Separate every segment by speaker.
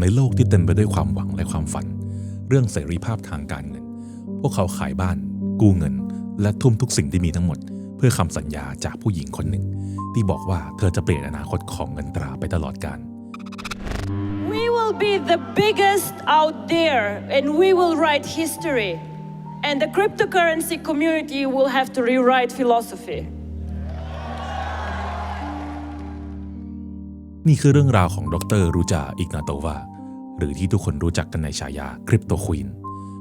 Speaker 1: ในโลกที่เต็มไปด้วยความหวังและความฝัน เรื่องเสรีภาพทางการเงิน พวกเขาขายบ้าน กู้เงิน และทุ่มทุกสิ่งที่มีทั้งหมด เพื่อคำสัญญาจากผู้หญิงคนหนึ่ง ที่บอกว่าเธอจะเปลี่ยนอนาคตของเงินตราไปตลอดกาล
Speaker 2: We will be the biggest out there and we will write history. And the cryptocurrency community will have to rewrite philosophy.
Speaker 1: นี่คือเรื่องราวของดรรูจาอิกนาโตวาหรือที่ทุกคนรู้จักกันในฉายาคริปโตควีน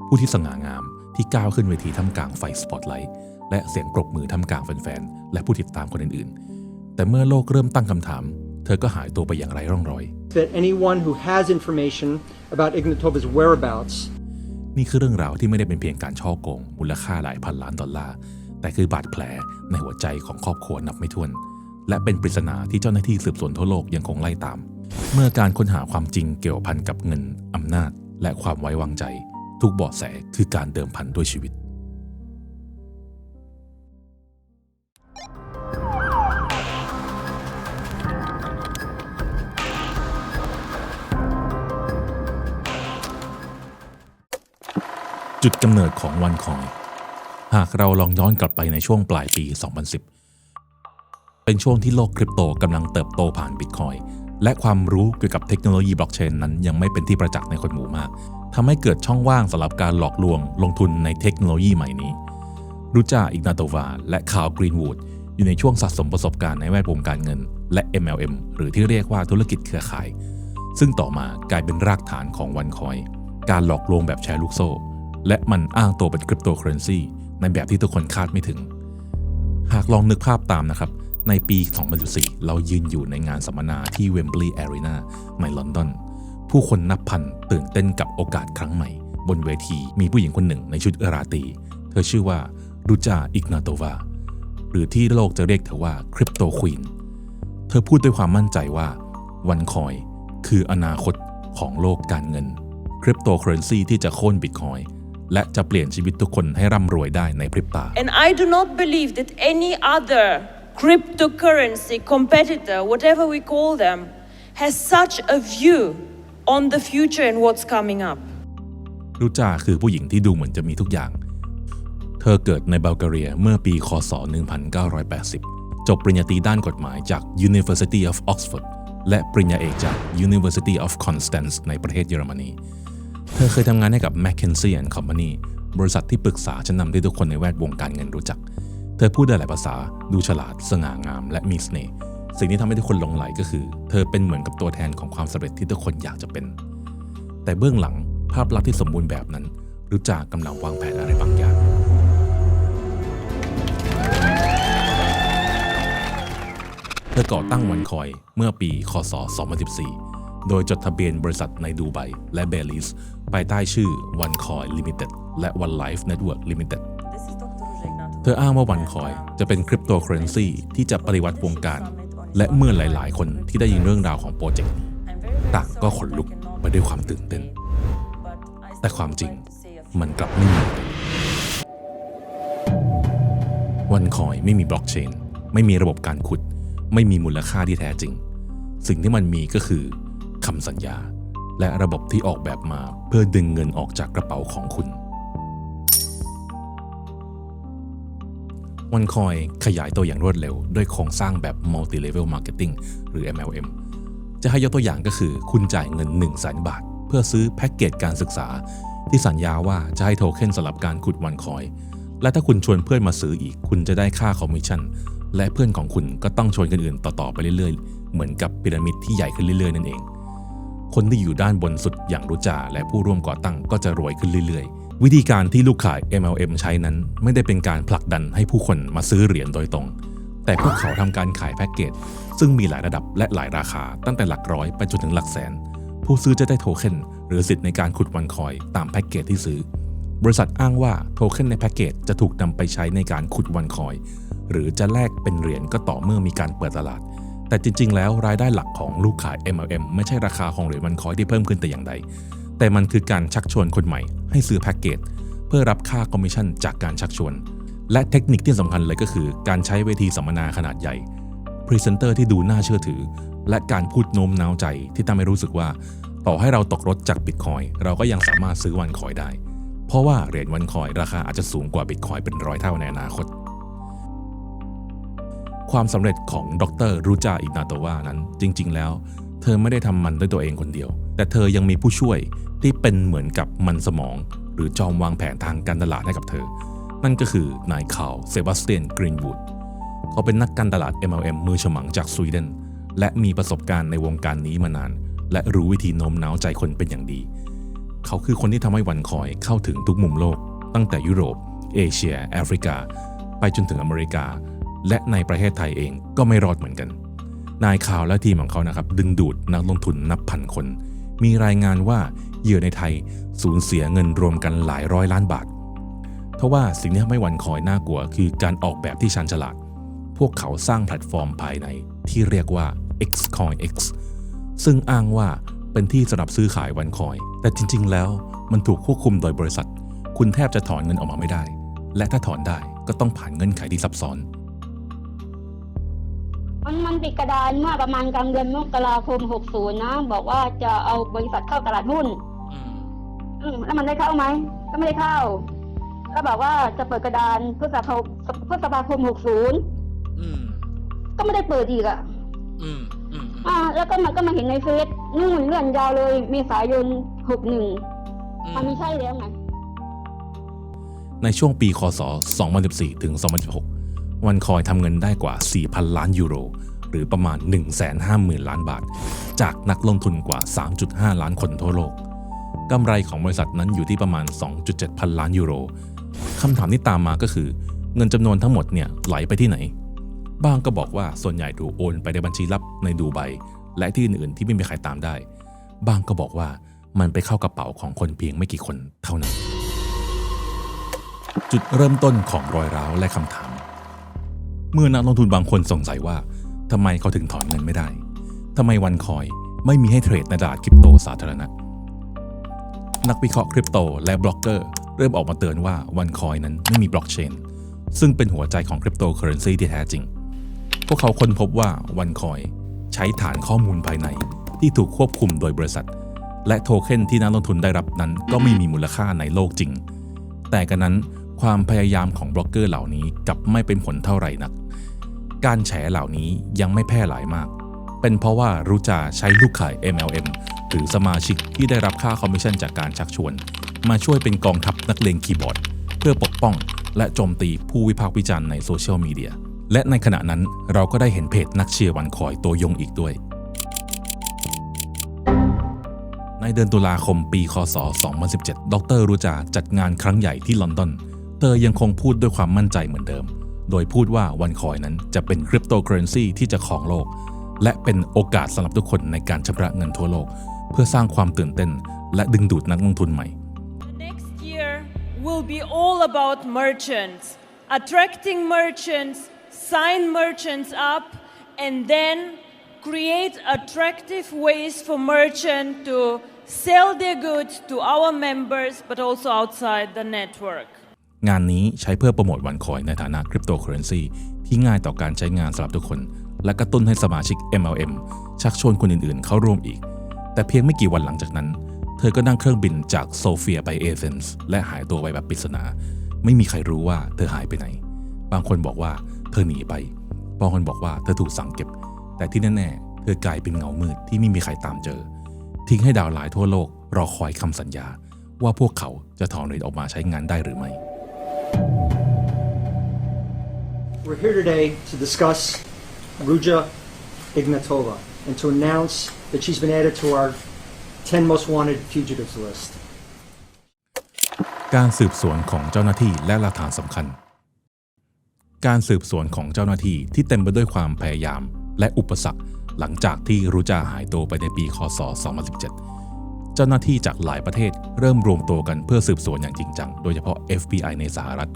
Speaker 1: ผู้ที่สง่างามที่ก้าวขึ้นเวทีท่ามกลางไฟสปอตไลท์และเสียงปรบมือท่ามกลางแฟนๆ และผู้ติดตามคนอื่นๆ แต่เมื่อโลกเริ่มตั้งคำถาม เธอก็หายตัวไปอย่างไร้ร่องรอย
Speaker 3: that anyone who has information about Ignatova's whereabouts
Speaker 1: นี่คือเรื่องราวที่ไม่ได้เป็นเพียงการช่อโกง มูลค่าหลายพันล้านดอลลาร์ แต่คือบาดแผลในหัวใจของครอบครัวนับไม่ถ้วน และเป็นปริศนาที่เจ้าหน้าที่สืบสวนทั่วโลกยังคงไล่ตาม เมื่อการค้นหาความจริงเกี่ยวพันกับเงินอำนาจ และความไว้วางใจ ทุกเบาะแสคือการเดิมพันด้วยชีวิต จุดกำเนิดของวันคอย หากเราลองย้อนกลับไปในช่วงปลายปี 2010 เป็นช่วงที่โลกคริปโตกำลังเติบโตผ่านบิตคอยและความรู้เกี่ยวกับเทคโนโลยีบล็อกเชนนั้นยังไม่เป็นที่ประจักษ์ในคนหมู่มากทำให้เกิดช่องว่างสำหรับการหลอกลวงลงทุนในเทคโนโลยีใหม่นี้รูจาอิกนาโตวาและคาร์ลกรีนวูดอยู่ในช่วงสะสมประสบการณ์ในแวดวงการเงิน และ MLM หรือที่เรียกว่าธุรกิจเครือข่าย ซึ่งต่อมากลายเป็นรากฐานของวันคอย การหลอกลวงแบบแชร์ลูกโซ่ และมันอ้างตัวเป็นคริปโตเคอเรนซีในแบบที่ทุกคนคาดไม่ถึง หากลองนึกภาพตามนะครับ ในปี 2014 เรายืนอยู่ในงานสัมมนาที่ Wembley Arena ในลอนดอน ผู้คนนับพันตื่นเต้นกับโอกาสครั้งใหม่ บนเวทีมีผู้หญิงคนหนึ่งในชุดราตรี เธอชื่อว่ารูจาอิกนาโตวา หรือที่โลกจะเรียกเธอว่าคริปโตควีน เธอพูดด้วยความมั่นใจว่าวันคอยคืออนาคตของโลกการเงินคริปโตเคอเรนซีที่จะโค่นบิตคอยและจะเปลี่ยนชีวิตทุกคนให้ร่ำรวยได้ในพริบตา
Speaker 2: And I do not believe that any other cryptocurrency competitor, whatever we call them, has such a view on the future and what's coming up.
Speaker 1: รูจาคือผู้หญิงที่ดูเหมือนจะมีทุกอย่าง เธอเกิดในบัลแกเรียเมื่อปีคศ 1980 จบปริญญาตรีด้านกฎหมายจาก University of Oxford และปริญญาเอกจาก University of Constance ในประเทศเยอรมนี เธอเคยทำงานให้กับ McKinsey and Company บริษัทที่ปรึกษาชั้นนำที่ทุกคนในแวดวงการเงินรู้จักเธอพูดได้หลายภาษา ดูฉลาด สง่างาม และมีเสน่ห์ สิ่งที่ทำให้ทุกคนหลงไหลก็คือ เธอเป็นเหมือนกับตัวแทนของความสำเร็จที่ทุกคนอยากจะเป็น แต่เบื้องหลังภาพลักษณ์ที่สมบูรณ์แบบนั้น รู้จักกำลังวางแผนอะไรบางอย่าง เธอก่อตั้งวันคอยเมื่อปี คศ 2014 โดยจดทะเบียนบริษัทในดูไบและเบลิสภายใต้ชื่อ One Coin Limited และ One Life Network Limited เเธออ้างว่าวันคอยจะเป็นคริปโตเคอเรนซีที่จะปฏิวัติวงการ และเมื่อหลาย ๆ คนที่ได้ยินเรื่องราวของโปรเจกต์นี้ต่างก็ขนลุกไปด้วยความตื่นเต้น แต่ความจริงมันกลับไม่มีวันคอยไม่มีบล็อกเชน ไม่มีระบบการขุด ไม่มีมูลค่าที่แท้จริง สิ่งที่มันมีก็คือคำสัญญา และระบบที่ออกแบบมาเพื่อดึงเงินออกจากกระเป๋าของคุณ วันคอยขยายตัวอย่างรวดเร็ว ด้วยโครงสร้างแบบ multi level marketing หรือ MLM จะให้ยกตัวอย่างก็คือคุณจ่ายเงิน1 0 0 0 0แบาท เพื่อซื้อแพ็กเกจการศึกษา ที่สัญญาว่าจะให้โทเค็นสำหรับการขุดวันคอย และถ้าคุณชวนเพื่อนมาซื้ออีก คุณจะได้ค่าคอมมิชชั่น และเพื่อนของคุณก็ต้องชวนคนอื่นต่อๆไปเรื่อยๆ เหมือนกับพีระมิดที่ใหญ่ขึ้นเรื่อยๆนั่นเอง คนที่อยู่ด้านบนสุดอย่างรู้จาและผู้ร่วมก่อตั้งก็จะรวยขึ้นเรื่อยๆ วิธีการที่ลูกขาย MLM ใช้นั้น ไม่ได้เป็นการผลักดันให้ผู้คนมาซื้อเหรียญโดยตรง แต่พวกเขาทำการขายแพ็กเกจ ซึ่งมีหลายระดับและหลายราคาตั้งแต่หลักร้อยไปจนถึงหลักแสน ผู้ซื้อจะได้โทเค็นหรือสิทธิ์ในการขุดวันคอยตามแพ็กเกจที่ซื้อ บริษัทอ้างว่าโทเค็นในแพ็กเกจจะถูกนำไปใช้ในการขุดวันคอย หรือจะแลกเป็นเหรียญก็ต่อเมื่อมีการเปิดตลาด แต่จริง ๆ แล้วรายได้หลักของลูกขาย MLM ไม่ใช่ราคาของเหรียญวันคอยที่เพิ่มขึ้นแต่อย่างใดแต่มันคือการชักชวนคนใหม่ ให้ซื้อแพ็กเกจเพื่อรับค่าคอมมิชชั่นจากการชักชวน และเทคนิคที่สำคัญเลยก็คือการใช้เวทีสัมมนาขนาดใหญ่พรีเซนเตอร์ที่ดูน่าเชื่อถือ และการพูดโน้มน้าวใจที่ทำให้รู้สึกว่า ต่อให้เราตกรถจากบิตคอยเราก็ยังสามารถซื้อวันคอยได้ เพราะว่าเหรียญวันคอยราคาอาจจะสูงกว่าบิตคอยเป็นร้อยเท่าในอนาคต ความสำเร็จของดรรูจาอิกนาโตวานั้นจริง ๆ แล้ว เธอไม่ได้ทำมันด้วยตัวเองคนเดียว แต่เธอยังมีผู้ช่วยที่เป็นเหมือนกับมันสมอง หรือจอมวางแผนทางการตลาดให้กับเธอ นั่นก็คือนายคาร์ลเซบาสเตียนกรีนวูดเขาเป็นนักการตลาด MLM มือฉมังจากสวีเดนและมีประสบการณ์ในวงการนี้มานาน และรู้วิธีโน้มน้าวใจคนเป็นอย่างดี เขาคือคนที่ทำให้วันคอยเข้าถึงทุกมุมโลก ตั้งแต่ยุโรป เอเชีย แอฟริกา ไปจนถึงอเมริกา และในประเทศไทยเองก็ไม่รอดเหมือนกัน นายข่าวและทีมของเขานะครับ ดึงดูดนักลงทุนนับพันคน มีรายงานว่าเหยื่อในไทยสูญเสียเงินรวมกันหลายร้อยล้านบาททว่าสิ่งที่ทำให้วันคอยน่ากลัว คือการออกแบบที่ชันฉลาด พวกเขาสร้างแพลตฟอร์มภายในที่เรียกว่า XCoinX ซึ่งอ้างว่าเป็นที่สำหรับซื้อขายวันคอย แต่จริง ๆ แล้วมันถูกควบคุมโดยบริษัท คุณแทบจะถอนเงินออกมาไม่ได้ และถ้าถอนได้ก็ต้องผ่านเงื่อนไขที่ซับซ้อน
Speaker 4: มันมันปิดกระดานเมื่อประมาณกลางเดือนมกราคม 60 นะ บอกว่าจะเอาบริษัทเข้าตลาดหุ้น
Speaker 5: อืม
Speaker 4: อืมแล้วมันได้เข้าไหม ก็ไม่ได้เข้าแล้วบอกว่าจะเปิดกระดานพฤษภาพฤษภาคม 60
Speaker 5: อืม
Speaker 4: ก็ไม่ได้เปิดอีกอะ
Speaker 5: อืมอืม
Speaker 4: อ่า แล้วก็มันก็มาเห็นในเฟซนู่นเลื่อนยาวเลยเมษายน 61
Speaker 5: อืม
Speaker 4: มันไม่ใช่แล้วไง
Speaker 1: ในช่วงปีคศ 2014 ถึง 2016 วันคอยทำเงินได้กว่า 4,000 ล้านยูโร หรือประมาณ 150,000 ล้านบาท จากนักลงทุนกว่า 3.5 ล้านคนทั่วโลกกำไรของบริษัทนั้นอยู่ที่ประมาณ 2.7 พันล้านยูโรคำถามที่ตามมาก็คือ เงินจำนวนทั้งหมดเนี่ยไหลไปที่ไหน บ้างก็บอกว่าส่วนใหญ่ถูกโอนไปในบัญชีลับในดูไบและที่อื่นๆที่ไม่มีใครตามได้ บ้างก็บอกว่ามันไปเข้ากระเป๋าของคนเพียงไม่กี่คนเท่านั้น จุดเริ่มต้นของรอยร้าวและคำถาม เมื่อนักลงทุนบางคนสงสัยว่าทำไมเขาถึงถอนเงินไม่ได้ทำไมวันคอยไม่มีให้เทรดในตลาดคริปโตสาธารณะ นักวิเคราะห์คริปโตและบล็อกเกอร์เริ่มออกมาเตือนว่าวันคอยนั้นไม่มีบล็อกเชนซึ่งเป็นหัวใจของคริปโตเคอเรนซีที่แท้จริง พวกเขาค้นพบว่าวันคอยใช้ฐานข้อมูลภายในที่ถูกควบคุมโดยบริษัท และโทเค็นที่นักลงทุนได้รับนั้นก็ไม่มีมูลค่าในโลกจริง แต่กันนั้นความพยายามของบล็อกเกอร์เหล่านี้กลับไม่เป็นผลเท่าไหร่นัก การแฉเหล่านี้ยังไม่แพร่หลายมาก เป็นเพราะว่ารู้จาใช้ลูกข่าย MLM หรือสมาชิกที่ได้รับค่าคอมมิชชั่นจากการชักชวน มาช่วยเป็นกองทัพนักเลงคีย์บอร์ด เพื่อปกป้องและโจมตีผู้วิพากษ์วิจารณ์ในโซเชียลมีเดีย และในขณะนั้นเราก็ได้เห็นเพจนักเชียร์วันคอยตัวยงอีกด้วย ในเดือนตุลาคมปี คศ 2017 ดรรูจาจัดงานครั้งใหญ่ที่ลอนดอน เธอยังคงพูดด้วยความมั่นใจเหมือนเดิม โดยพูดว่าวันคอยนั้นจะเป็นคริปโตเคอเรนซีที่จะครองโลก และเป็นโอกาสสำหรับทุกคนในการชำระเงินทั่วโลก เพื่อสร้างความตื่นเต้น และดึงดูดนักลงทุนใหม่
Speaker 2: next year will be all about merchants, attracting merchants, sign merchants up, and then create attractive ways for merchants to sell their goods to our members, but also outside the network.
Speaker 1: งานนี้ใช้เพื่อโปรโมทวันคอยในฐานะคริปโตเคอเรนซีที่ง่ายต่อการใช้งานสำหรับทุกคน และกระตุ้นให้สมาชิก MLM ชักชวนคนอื่นๆ เข้าร่วมอีก แต่เพียงไม่กี่วันหลังจากนั้น เธอก็นั่งเครื่องบินจากโซเฟียไปเอเธนส์และหายตัวไปแบบปริศนา ไม่มีใครรู้ว่าเธอหายไปไหน บางคนบอกว่าเธอหนีไป บางคนบอกว่าเธอถูกสั่งเก็บ แต่ที่แน่ๆ เธอกลายเป็นเงามืดที่ไม่มีใครตามเจอ ทิ้งให้ดาวน์ไลน์ทั่วโลกรอคอยคำสัญญา ว่าพวกเขาจะถอนเหรียญออกมาใช้งานได้หรือไม่
Speaker 3: We're here today to discuss Ruja Ignatova and to announce that she's been added to our 10 most wanted fugitives list.
Speaker 1: การสืบสวนของเจ้าหน้าที่และหลักฐานสำคัญ การสืบสวนของเจ้าหน้าที่ที่เต็มไปด้วยความพยายามและอุปสรรคหลังจากที่รูจาหายตัวไปในปี คศ 2017 เจ้าหน้าที่จากหลายประเทศเริ่มรวมตัวกันเพื่อสืบสวนอย่างจริงจัง โดยเฉพาะ FBI ในสหรัฐ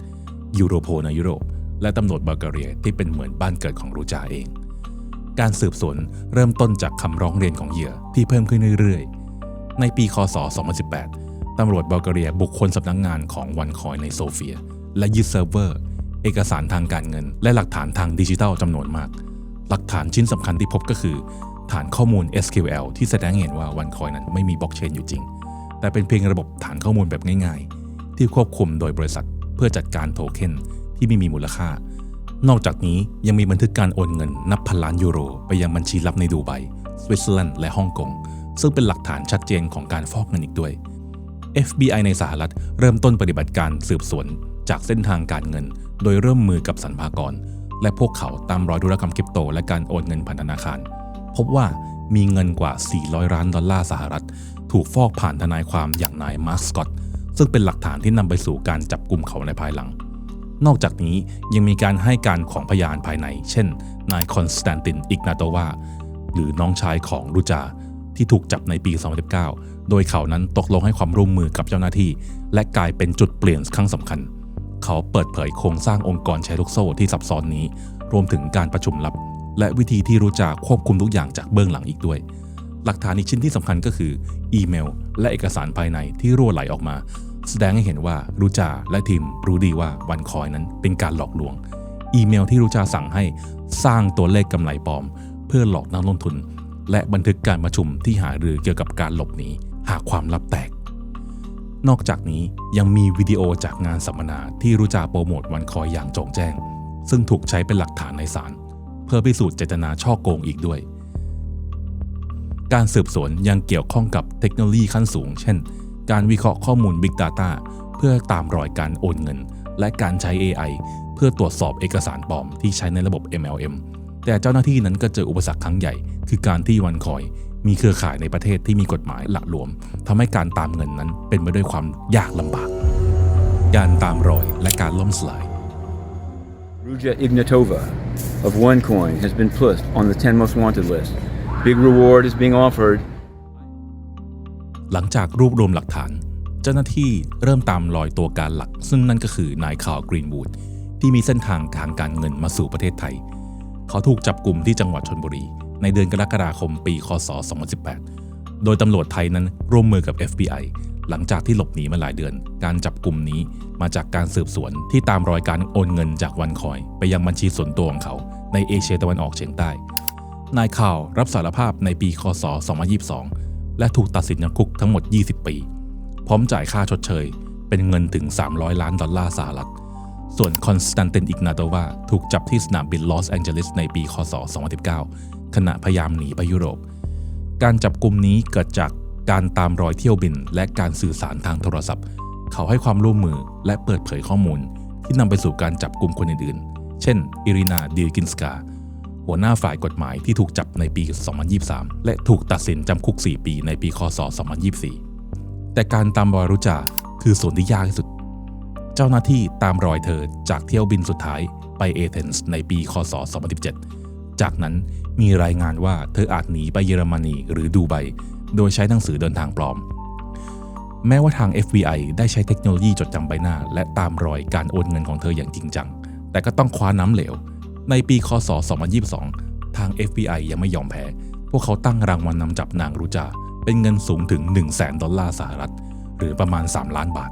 Speaker 1: ยูโรโพในยุโรป และตำรวจบัลแกเรียที่เป็นเหมือนบ้านเกิดของรูจาเอง การสืบสวนเริ่มต้นจากคำร้องเรียนของเหยื่อที่เพิ่มขึ้นเรื่อยๆ ในปีคศ 2018 ตำรวจบัลแกเรียบุกคนสำนักงงานของวันคอยในโซเฟีย และยึดเซิร์ฟเวอร์ เอกสารทางการเงิน และหลักฐานทางดิจิทัลจำนวนมาก หลักฐานชิ้นสำคัญที่พบก็คือ ฐานข้อมูล SQL ที่แสดงเห็นว่าวันคอยนั้นไม่มีบล็อกเชนอยู่จริง แต่เป็นเพียงระบบฐานข้อมูลแบบง่าย ๆ ที่ควบคุมโดยบริษัทเพื่อจัดการโทเค็น ที่ไม่มีมูลค่า นอกจากนี้ยังมีบันทึกการโอนเงินนับพันล้านยูโร ไปยังบัญชีลับในดูไบสวิตเซอร์แลนด์และฮ่องกงซึ่งเป็นหลักฐานชัดเจนของการฟอกเงินอีกด้วย FBI ในสหรัฐเริ่มต้นปฏิบัติการสืบสวนจากเส้นทางการเงิน โดยเริ่มมือกับสรรพากร และพวกเขาตามรอยธุรกรรมคริปโต และการโอนเงินผ่านธนาคาร พบว่ามีเงินกว่า 400 ล้านดอลลาร์สหรัฐ ถูกฟอกผ่านทนายความอย่างนายมาร์คสกอตซึ่งเป็นหลักฐานที่นำไปสู่การจับกลุ่มเขาในภายหลัง นอกจากนี้ยังมีการให้การของพยานภายใน เช่น นายคอนสแตนติน อิกนาโตวา หรือน้องชายของรูจา ที่ถูกจับในปี 2019 โดยเขานั้นตกลงให้ความร่วมมือกับเจ้าหน้าที่ และกลายเป็นจุดเปลี่ยนครั้งสำคัญ เขาเปิดเผยโครงสร้างองค์กรแชร์ลูกโซ่ที่ซับซ้อนนี้ รวมถึงการประชุมลับ และวิธีที่รู้จักควบคุมทุกอย่างจากเบื้องหลังอีกด้วย หลักฐานอีกชิ้นที่สำคัญก็คือ อีเมล และเอกสารภายในที่รั่วไหลออกมา แสดงให้เห็นว่ารูจาและทีมรู้ดีว่าวันคอยนั้นเป็นการหลอกลวง อีเมลที่รูจาสั่งให้สร้างตัวเลขกำไรปลอม เพื่อหลอกนักลงทุน และบันทึกการประชุมที่หารือเกี่ยวกับการหลบหนีหากความลับแตก นอกจากนี้ยังมีวิดีโอจากงานสัมมนาที่รู้จาโปรโมทวันคอยอย่างจงแจ้ง ซึ่งถูกใช้เป็นหลักฐานในศาลเพื่อพิสูจน์เจตนาช่อโกงอีกด้วย การสืบสวนยังเกี่ยวข้องกับเทคโนโลยีขั้นสูง เช่น การวิเคราะห์ข้อมูล Big Data เพื่อตามรอยการโอนเงิน และการใช้ AI เพื่อตรวจสอบเอกสารปลอมที่ใช้ในระบบ MLM แต่เจ้าหน้าที่นั้นก็เจออุปสรรคครั้งใหญ่ คือการที่วันคอย มีเครือข่ายในประเทศที่มีกฎหมายหละหลวมทำให้การตามเงินนั้นเป็นไปด้วยความยากลำบาก การตามรอยและการล่มสลาย
Speaker 5: Ruja Ignatova of OneCoin has been put on the 10 most wanted list. Big reward is being offered.
Speaker 1: หลังจากรวบรวมหลักฐาน เจ้าหน้าที่เริ่มตามรอยตัวการหลัก ซึ่งนั่นก็คือนายคาร์ลกรีนวูดที่มีเส้นทางทางการเงินมาสู่ประเทศไทย เขาถูกจับกลุ่มที่จังหวัดชนบุรี ในเดือนกรกฎาคมปี คศ 2018 โดยตำรวจไทยนั้นร่วมมือกับ FBI หลังจากที่หลบหนีมาหลายเดือน การจับกลุ่มนี้มาจากการสืบสวนที่ตามรอยการโอนเงินจากวันคอย ไปยังบัญชีส่วนตัวของเขา ในเอเชียตะวันออกเฉียงใต้ นายข่าวรับสารภาพในปี คศ 2022 และถูกตัดสินจำคุกทั้งหมด 20 ปี พร้อมจ่ายค่าชดเชย เป็นเงินถึง 300 ล้านดอลลาร์สหรัฐ ส่วนคอนสแตนตินอิกนาโตวาถูกจับที่สนามบินลอสแองเจลิสในปี คศ 2019 ขณะพยายามหนีไปยุโรป การจับกลุ่มนี้เกิดจากการตามรอยเที่ยวบิน และการสื่อสารทางโทรศัพท์ เขาให้ความร่วมมือและเปิดเผยข้อมูล ที่นำไปสู่การจับกลุ่มคนอื่นๆ เช่น อิรินาดิลกินสกา หัวหน้าฝ่ายกฎหมายที่ถูกจับในปี 2023 และถูกตัดสินจำคุก 4 ปีในปีคศ 2024 แต่การตามรอยรู้จาคือส่วนที่ยากที่สุด เจ้าหน้าที่ตามรอยเธอจากเที่ยวบินสุดท้ายไปเอเธนส์ในปี คศ 2017 จากนั้นมีรายงานว่าเธออาจหนีไปเยอรมนีหรือดูไบโดยใช้หนังสือเดินทางปลอม แม้ว่าทาง FBI ได้ใช้เทคโนโลยีจดจำใบหน้า และตามรอยการโอนเงินของเธออย่างจริงจัง แต่ก็ต้องคว้าน้ำเหลว ในปีคศ 2022 ทาง FBI ยังไม่ยอมแพ้ พวกเขาตั้งรางวัลนนำจับนางรูจา เป็นเงินสูงถึง 1 0 0 0 0แดอลลาร์สหรัฐ หรือประมาณ 3 ล้านบาท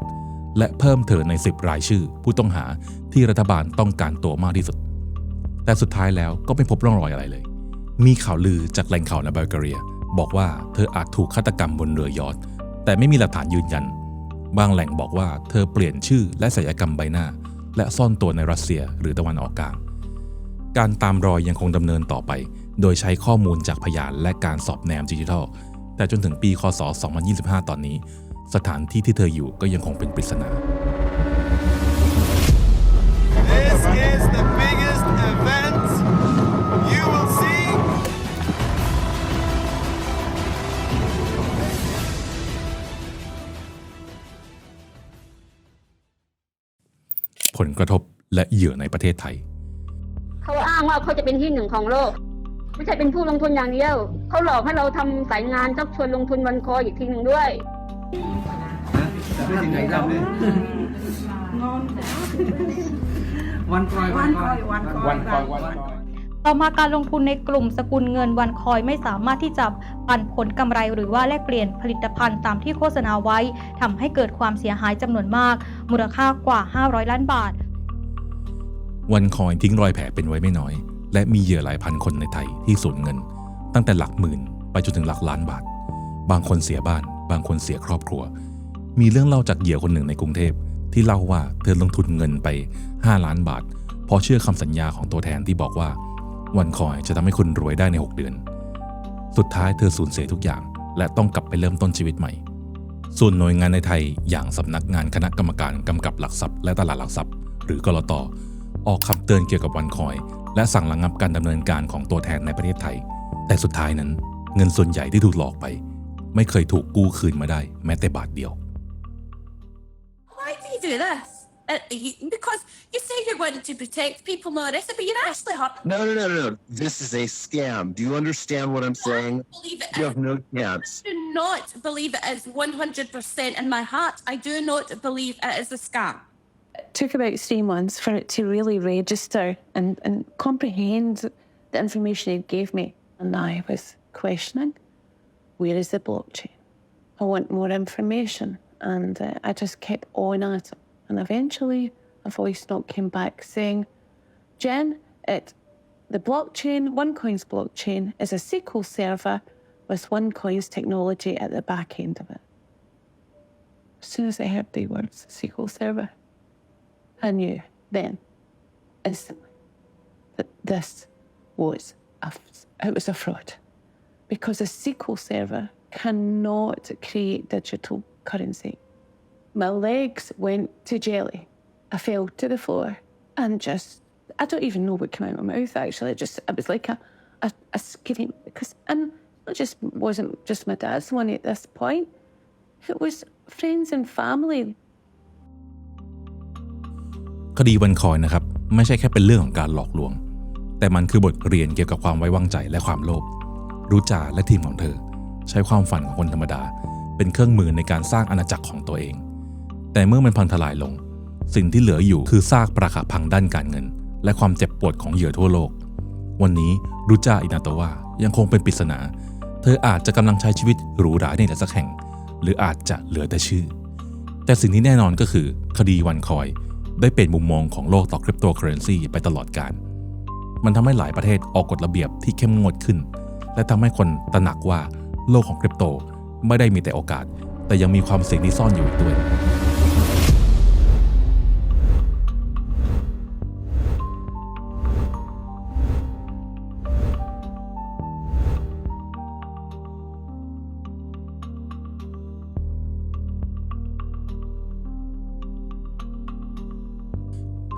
Speaker 1: และเพิ่มเธอใน 10 รายชื่อ ผู้ต้องหาที่รัฐบาลต้องการตัวมากที่สุด แต่สุดท้ายแล้วก็ไม่พบร่องรอยอะไรเลย มีข่าวลือจากแหล่งข่าวในบัลแกเรีย บอกว่าเธออาจถูกฆาตกรรมบนเรือยอทแต่ไม่มีหลักฐานยืนยัน บางแหล่งบอกว่าเธอเปลี่ยนชื่อและศัลยกรรมใบหน้า และซ่อนตัวในรัสเซียหรือตะวันออกกลาง การตามรอยยังคงดำเนินต่อไป โดยใช้ข้อมูลจากพยานและการสอบแนมดิจิทัล แต่จนถึงปีคศ 2025 ตอนนี้ สถานที่ที่เธออยู่ก็ยังคงเป็นปริศนา
Speaker 6: This is the biggest event you will see.
Speaker 1: ผลกระทบและเหยื่อในประเทศไทย
Speaker 4: เขาอ้างว่าเขาจะเป็นที่หนึ่งของโลก ไม่ใช่เป็นผู้ลงทุนอย่างเดียว เขาหลอกให้เราทำสายงานชักชวนลงทุนวันคอยอีกทีหนึ่งด้วย
Speaker 7: วันคอยวันคอยวันคอยวันคอยวันคอย
Speaker 8: ต่อมาการลงทุนในกลุ่มสกุลเงินวันคอยไม่สามารถที่จะปันผลกำไรหรือว่าแลกเปลี่ยนผลิตภัณฑ์ตามที่โฆษณาไว้ทำให้เกิดความเสียหายจำนวนมาก มูลค่ากว่า 500 ล้านบาท
Speaker 1: วันคอยทิ้งรอยแผลเป็นไว้ไม่น้อย และมีเหยื่อหลายพันคนในไทยที่สูญเงิน ตั้งแต่หลักหมื่นไปจนถึงหลักล้านบาท บางคนเสียบ้าน บางคนเสียครอบครัว มีเรื่องเล่าจากเหยื่อคนหนึ่งในกรุงเทพที่เล่าว่าเธอลงทุนเงินไป 5 ล้านบาทเพอเชื่อคำสัญญาของตัวแทนที่บอกว่า วันคอยจะทำให้คุณรวยได้ใน 6 เดือน สุดท้ายเธอสูญเสียทุกอย่าง และต้องกลับไปเริ่มต้นชีวิตใหม่ ส่วนหน่วยงานในไทยอย่างสำนักงานคณะกรรมการกำกับหลักทรัพย์และตลาดหลักทรัพย์ หรือกลต ออกคำเตือนเกี่ยวกับวันคอย และสั่งระงับการดำเนินการของตัวแทนในประเทศไทย แต่สุดท้ายนั้น เงินส่วนใหญ่ที่ถูกหลอกไป ไม่เคยถูกกู้คืนมาได้ แม้แต่บาทเดียว
Speaker 9: Why do you do this? Uh, you- because you say you're wanting to protect people more innocent, but you're actually hurt.
Speaker 10: No, no, no, no, no. This is a scam. Do you understand what I'm saying?
Speaker 9: Believe it
Speaker 10: You
Speaker 9: is.
Speaker 10: have no chance.
Speaker 9: I do not believe it is 100% in my heart. I do not believe it is a scam.
Speaker 11: It took about three months for it to really register and, and comprehend the information it gave me. And I was questioning where is the blockchain? I want more information. And uh, I just kept on at it. And eventually, a voice note came back saying, Jen, it, the blockchain, OneCoin's blockchain, is a SQL server with OneCoin's technology at the back end of it. As soon as I heard the words SQL server, I knew then, instantly, that this was a, it was a fraud. Because a SQL server cannot create digital currency. My legs went to jelly. I fell to the floor and just, I don't even know what came out of my mouth actually. It just, it was like a, a, a scream. Because, and it just wasn't just my dad's money at this point, it was friends and family
Speaker 1: คดีวันคอยนะครับ ไม่ใช่แค่เป็นเรื่องของการหลอกลวง แต่มันคือบทเรียนเกี่ยวกับความไว้วางใจและความโลภรู้จาและทีมของเธอ ใช้ความฝันของคนธรรมดา เป็นเครื่องมือในการสร้างอาณาจักรของตัวเอง แต่เมื่อมันพังทลายลง สิ่งที่เหลืออยู่คือซากปรักหักพังด้านการเงิน และความเจ็บปวดของเหยื่อทั่วโลก วันนี้รูจาอินาโตวายังคงเป็นปริศนา เธออาจจะกำลังใช้ชีวิตหรูหราในแต่สักแห่ง หรืออาจจะเหลือแต่ชื่อ แต่สิ่งที่แน่นอนก็คือ คดีวันคอย ได้เปลี่ยนมุมมองของโลกต่อคริปโตเคอเรนซีไปตลอดการ มันทำให้หลายประเทศออกกฎระเบียบที่เข้มงวดขึ้น และทำให้คนตระหนักว่าโลกของคริปโตไม่ได้มีแต่โอกาส แต่ยังมีความเสี่ยงที่ซ่อนอยู่อีกด้วย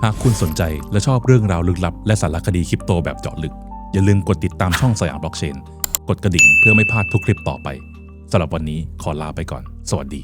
Speaker 1: ากคุณสนใจและชอบเรื่องราวลึกลับ และสารคดีคริปโตแบบเจาะลึก อย่าลืมกดติดตามช่องสยามบล็อกเชน กดกระดิ่งเพื่อไม่พลาดทุกคลิปต่อไปสำหรับวันนี้ขอลาไปก่อน สวัสดี